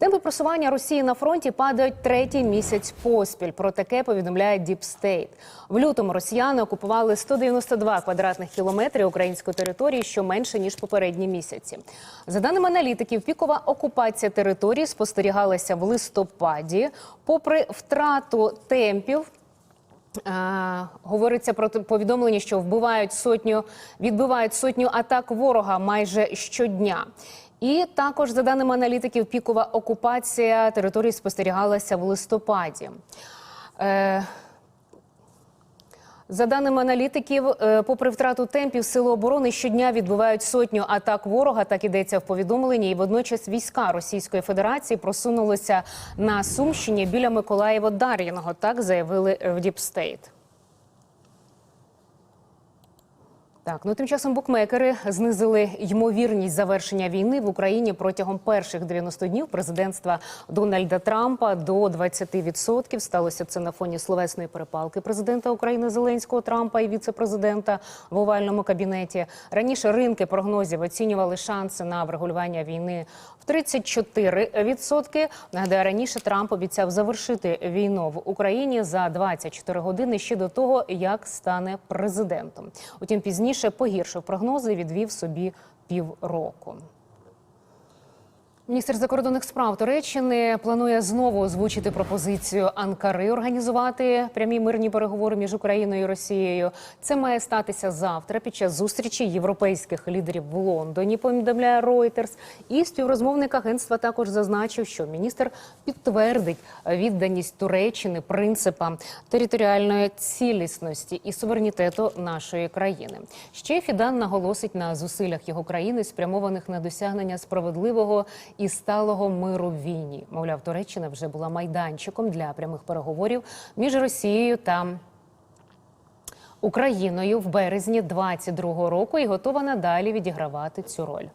Темпи просування Росії на фронті падають третій місяць поспіль. Про таке повідомляє Deep State. В лютому росіяни окупували 192 квадратних кілометри української території, що менше ніж попередні місяці. За даними аналітиків, пікова окупація території спостерігалася в листопаді, попри втрату темпів. Говориться про повідомлення, що вбивають сотню, відбивають сотню атак ворога майже щодня. І також, за даними аналітиків, пікова окупація території спостерігалася в листопаді. Е, за даними аналітиків, е, попри втрату темпів, сили оборони щодня відбувають сотню атак ворога. Так ідеться в повідомленні. І водночас війська Російської Федерації просунулися на Сумщині біля Миколаєво-Дар'їного. Так заявили в Діпстейт. Так, ну тим часом букмекери знизили ймовірність завершення війни в Україні протягом перших 90 днів президентства Дональда Трампа до 20%. Сталося це на фоні словесної перепалки президента України Зеленського Трампа і віце-президента в овальному кабінеті. Раніше ринки прогнозів оцінювали шанси на врегулювання війни в 34%. Нагадаю, раніше Трамп обіцяв завершити війну в Україні за 24 години ще до того, як стане президентом. Утім, пізніше погіршив прогнози і відвів собі півроку. Міністр закордонних справ Туреччини планує знову озвучити пропозицію Анкари організувати прямі мирні переговори між Україною і Росією. Це має статися завтра під час зустрічі європейських лідерів в Лондоні. Повідомляє Reuters. І співрозмовник агентства також зазначив, що міністр підтвердить відданість Туреччини принципам територіальної цілісності і суверенітету нашої країни. Ще Фідан наголосить на зусиллях його країни, спрямованих на досягнення справедливого і сталого миру в війні. Мовляв, Туреччина вже була майданчиком для прямих переговорів між Росією та Україною в березні 22-го року і готова надалі відігравати цю роль.